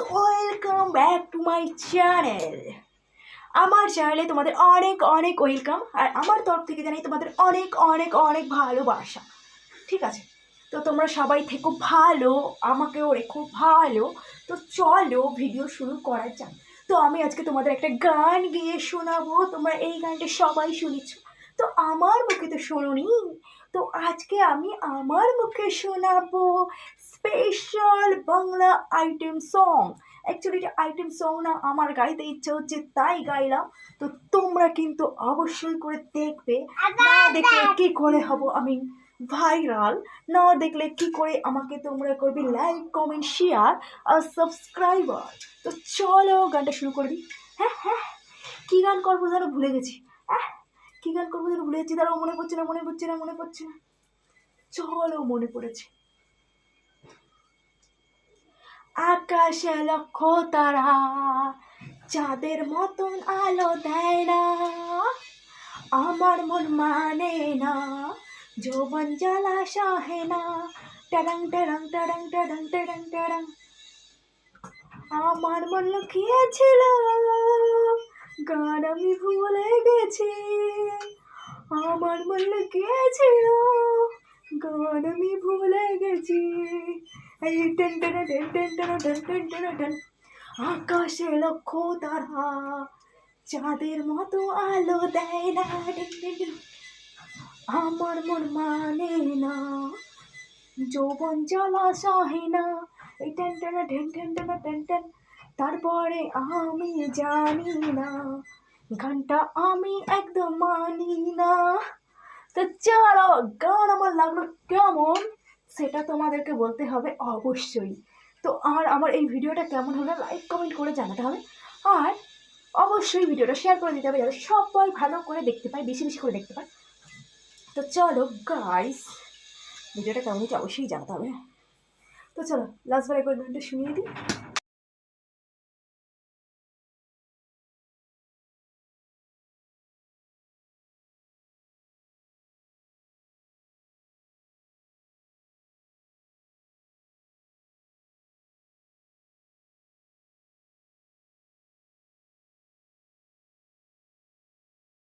Welcome back to my channel আমার চ্যানেলে তোমাদের অনেক অনেক ওয়েলকাম আর আমার তরফ থেকে জানাই তোমাদের অনেক অনেক অনেক ভালোবাসা। ঠিক আছে? তো তোমরা সবাই থেকো ভালো, আমাকেও রেখো ভালো। তো চলো ভিডিও শুরু করা যাক। তো আমি আজকে তোমাদের একটা গান গিয়ে শোনাবো। তোমরা এই গানটা সবাই শুনেছ। তো আমার মুখে তো শোনোনি। তো আজকে আমি আমার মুখে শোনাবো special Bangla item song actually এটা আইটেম সং না আমার গাইতে ইচ্ছে হচ্ছে তাই গাইলাম। তো তোমরা কিন্তু অবশ্যই করে দেখবে। না দেখলে কি করে হব আমি ভাইরাল না দেখলে কি করে আমাকে তোমরা করবে লাইক কমেন্ট শেয়ার আর সাবস্ক্রাইবার তো চলো গানটা শুরু করে দিই। হ্যাঁ হ্যাঁ। কী গান করব যেন ভুলে গেছি। হ্যাঁ কী গান করব যেন ভুলে গেছি তারাও মনে পড়ছে না, মনে পড়ছে না, মনে পড়ছে না। চলো, মনে পড়েছে। আকাশে লক্ষ তারা, চাঁদের মতন আলো দেয় না। আমার মন মানে না, যৌবন জ্বালা সহে না। টারাং টারাং টারাং টারাং টারাং টারাং আমার মন লুকিয়েছিল গান আমি ভুলে গেছি আমার মন লুকিয়েছিল গান আমি ভুলে গেছি এই ten ten ten ten ten ten ten ten ten আকাশে লক্ষ তারা চাঁদের মতো আলো দেয় না। আমার মন মানে না যৌবন জ্বালা সহে না এই ten ten ten ten ten ten ten তারপরে আমি জানি না, গানটা আমি একদম মানি না। তো চলো, গান আমার লাগল কেমন সেটা তোমাদেরকে বলতে হবে অবশ্যই। তো আর আমার এই ভিডিওটা কেমন হলো লাইক, কমেন্ট করে জানাতে হবে। আর অবশ্যই ভিডিওটা শেয়ার করে দিতে হবে যাতে সবাই ভালো করে দেখতে পায়, বেশি বেশি করে দেখতে পায়। তো চলো গাইস ভিডিওটা কেমন হচ্ছে অবশ্যই জানাতে হবে। তো চলো লাস্ট বার একবার গানটা শুনিয়ে দিই।